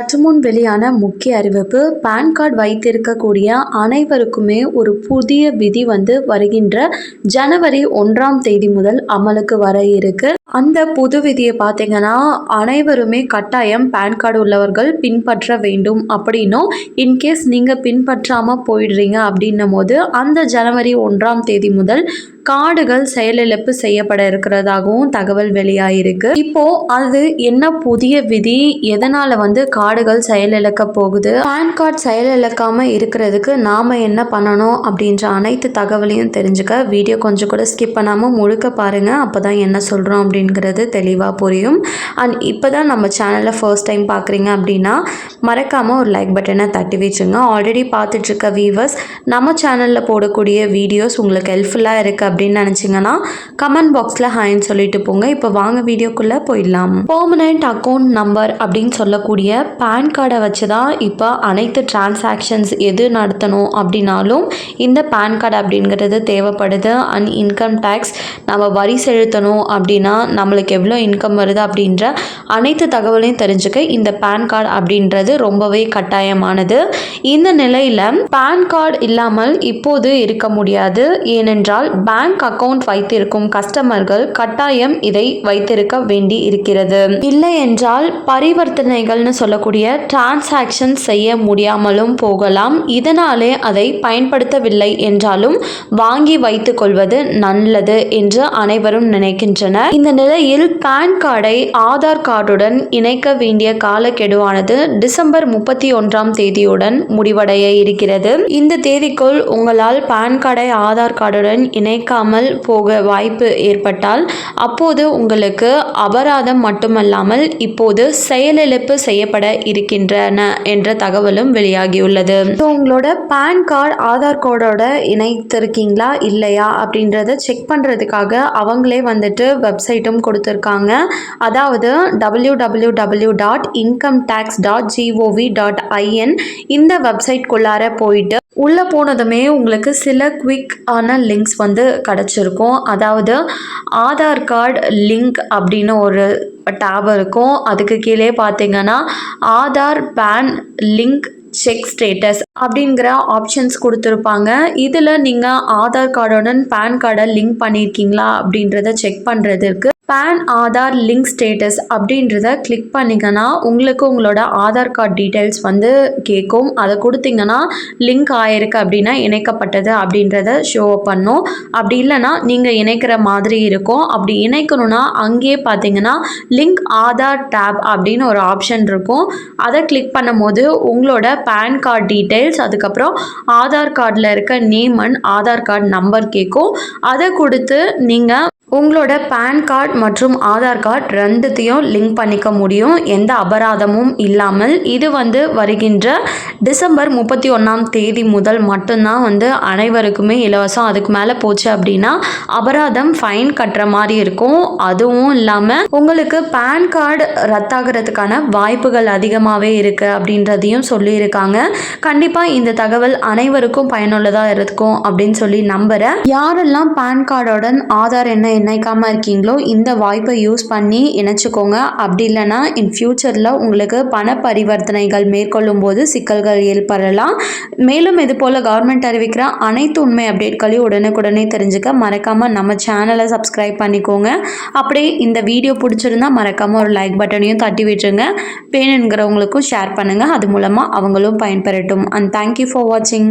சற்றுமுன் வெளியான முக்கிய அறிவிப்பு பேன் கார்டு வைத்திருக்கக்கூடிய அனைவருக்குமே ஒரு புதிய விதி வந்து வருகின்ற ஜனவரி ஒன்றாம் தேதி முதல் அமலுக்கு வர இருக்கு. அந்த புது விதியை பார்த்தீங்கன்னா அனைவருமே கட்டாயம் பேன் கார்டு உள்ளவர்கள் பின்பற்ற வேண்டும் அப்படின்னும் இன்கேஸ் நீங்கள் பின்பற்றாமல் போயிடுறீங்க அப்படின்னும் போது அந்த ஜனவரி ஒன்றாம் தேதி முதல் கார்டுகள் செயலிழப்பு செய்யப்பட இருக்கிறதாகவும் தகவல் வெளியாயிருக்கு. இப்போ அது என்ன புதிய விதி எதனால வந்து கார்டு கார்டுகள் செயலிழக்க போகுது. பேன் கார்டு செயலிழக்காம இருக்கிறதுக்கு நாம என்ன பண்ணணும் அப்படின்ற அனைத்து தகவலையும் தெரிஞ்சுக்க வீடியோ கொஞ்சம் கூட ஸ்கிப் பண்ணாம முழுக்க பாருங்க. அப்பதான் என்ன சொல்றோம் அப்படிங்கிறது தெளிவாக புரியும். அண்ட் இப்போதான் நம்ம சேனலை ஃபர்ஸ்ட் டைம் பார்க்குறீங்க அப்படின்னா மறக்காம ஒரு லைக் பட்டனை தட்டி வச்சுங்க. ஆல்ரெடி பார்த்துட்டு இருக்க நம்ம சேனலில் போடக்கூடிய வீடியோஸ் உங்களுக்கு ஹெல்ப்ஃபுல்லாக இருக்குது அப்படின்னு நினச்சிங்கன்னா கமெண்ட் பாக்ஸில் ஹாய்ன்னு சொல்லிட்டு போங்க. இப்போ வாங்க வீடியோக்குள்ளே போயிடலாம். பெர்மனண்ட் அக்கௌண்ட் நம்பர் அப்படின்னு சொல்லக்கூடிய பேன் கார்டை வச்சு தான் இப்போ அனைத்து டிரான்சாக்ஷன்ஸ் எது நடத்தணும் அப்படின்னாலும் இந்த பேன் கார்டு அப்படிங்கிறது தேவைப்படுது. அண்ட் இன்கம் டேக்ஸ் நம்ம வரி செலுத்தணும் அப்படின்னா நம்மளுக்கு எவ்வளோ இன்கம் வருது அப்படின்ற அனைத்து தகவலையும் தெரிஞ்சுக்க இந்த பேன் கார்டு அப்படின்றது ரொம்பவே கட்டாயமானது. இந்த நிலையில் பேன் கார்டு இல்லாமல் இப்போது இருக்க முடியாது. ஏனென்றால் பேங்க் அக்கவுண்ட் வைத்திருக்கும் கஸ்டமர்கள் கட்டாயம் இதை வைத்திருக்க வேண்டி இருக்கிறது. இல்லை என்றால் பரிவர்த்தனைகள்னு சொல்ல சொல்லக்கூடிய டிரான்சாக்ஷன் செய்ய முடியாமலும் போகலாம். இதனாலே அதை பயன்படுத்தவில்லை என்றாலும் வாங்கி வைத்துக் கொள்வது நல்லது என்று அனைவரும் நினைக்கின்றனர். இந்த நிலையில் பேன் கார்டை ஆதார் கார்டுடன் இணைக்க வேண்டிய காலக்கெடுவானது டிசம்பர் முப்பத்தி ஒன்றாம் தேதியுடன் முடிவடைய இருக்கிறது. இந்த தேதிக்குள் உங்களால் பேன் கார்டை ஆதார் கார்டுடன் இணைக்காமல் போக வாய்ப்பு ஏற்பட்டால் அப்போது உங்களுக்கு அபராதம் மட்டுமல்லாமல் இப்போது செயலிழப்பு செய்யப்பட இருக்கின்றன என்ற தகவலும் வெளியாகியுள்ளது. ஸோ உங்களோட பேன் கார்டு ஆதார் கார்டோட இணைத்திருக்கீங்களா? இல்லையா? அப்படின்றத செக் பண்ணுறதுக்காக அவங்களே வந்துட்டு வெப்சைட்டும் கொடுத்துருக்காங்க. அதாவது W W W dot income tax dot G O V dot I N இந்த வெப்சைட்குள்ளார போயிட்டு உள்ளே போனதுமே உங்களுக்கு சில குவிக் ஆன லிங்க்ஸ் வந்து கிடச்சிருக்கும். அதாவது ஆதார் கார்டு லிங்க் அப்படின்னு ஒரு டேப் இருக்கும். அதுக்கு கீழே பார்த்தீங்கன்னா Aadhaar PAN link check status அப்படிங்கிற ஆப்ஷன்ஸ் கொடுத்துருப்பாங்க. இதில் நீங்கள் ஆதார் கார்டுடன் பேன் கார்டை லிங்க் பண்ணியிருக்கீங்களா அப்படின்றத செக் பண்ணுறதுக்கு பேன் ஆதார் லிங்க் ஸ்டேட்டஸ் அப்படின்றத கிளிக் பண்ணிங்கன்னா உங்களுக்கு உங்களோட ஆதார் கார்டு டீட்டெயில்ஸ் வந்து கேட்கும். அதை கொடுத்தீங்கன்னா லிங்க் ஆயிருக்கு அப்படின்னா இணைக்கப்பட்டது அப்படின்றத ஷோ பண்ணும். அப்படி இல்லைன்னா நீங்கள் இணைக்கிற மாதிரி இருக்கும். அப்படி இணைக்கணும்னா அங்கேயே பார்த்தீங்கன்னா லிங்க் ஆதார் டேப் அப்படின்னு ஒரு ஆப்ஷன் இருக்கும். அதை கிளிக் பண்ணும்போது உங்களோட பேன் கார்டு டீட்டெயில்ஸ் அதுக்கப்புறம் ஆதார் கார்டில் இருக்க name and Aadhaar card number கேட்கும். அதை கொடுத்து நீங்கள் உங்களோட பேன் கார்டு மற்றும் ஆதார் கார்டு ரெண்டுத்தையும் லிங்க் பண்ணிக்க முடியும். எந்த அபராதமும் இல்லாமல். இது வந்து வருகின்ற டிசம்பர் முப்பத்தி ஒன்றாம் தேதி முதல் மட்டும்தான் வந்து அனைவருக்குமே இலவசம். அதுக்கு மேலே போச்சு அப்படின்னா அபராதம் ஃபைன் கட்டுற மாதிரி இருக்கும். அதுவும் இல்லாமல் உங்களுக்கு பேன் கார்டு ரத்தாகிறதுக்கான வாய்ப்புகள் அதிகமாகவே இருக்குது அப்படின்றதையும் சொல்லியிருக்காங்க. கண்டிப்பாக இந்த தகவல் அனைவருக்கும் பயனுள்ளதாக இருக்கும் அப்படின்னு சொல்லி நம்புகிறேன் யாரெல்லாம் பேன் கார்டுடன் ஆதார் என்ன நினைக்காம இருக்கீங்களோ இந்த வாய்ப்பை யூஸ் பண்ணி இணைச்சிக்கோங்க. அப்படி இல்லைன்னா இன் ஃப்யூச்சரில் உங்களுக்கு பண பரிவர்த்தனைகள் மேற்கொள்ளும் போது சிக்கல்கள் ஏற்படலாம். மேலும் இது போல் கவர்மெண்ட் அறிவிக்கிற அனைத்து உண்மை அப்டேட்களையும் உடனுக்குடனே தெரிஞ்சுக்க மறக்காமல் நம்ம சேனலை சப்ஸ்கிரைப் பண்ணிக்கோங்க. அப்படியே இந்த வீடியோ பிடிச்சிருந்தா மறக்காமல் ஒரு லைக் பட்டனையும் தட்டி விட்டுருங்க. வேணுங்கிறவங்களுக்கும் ஷேர் பண்ணுங்கள் அது மூலமாக அவங்களும் பயன்பெறட்டும். அண்ட் தேங்க்யூ ஃபார் வாட்சிங்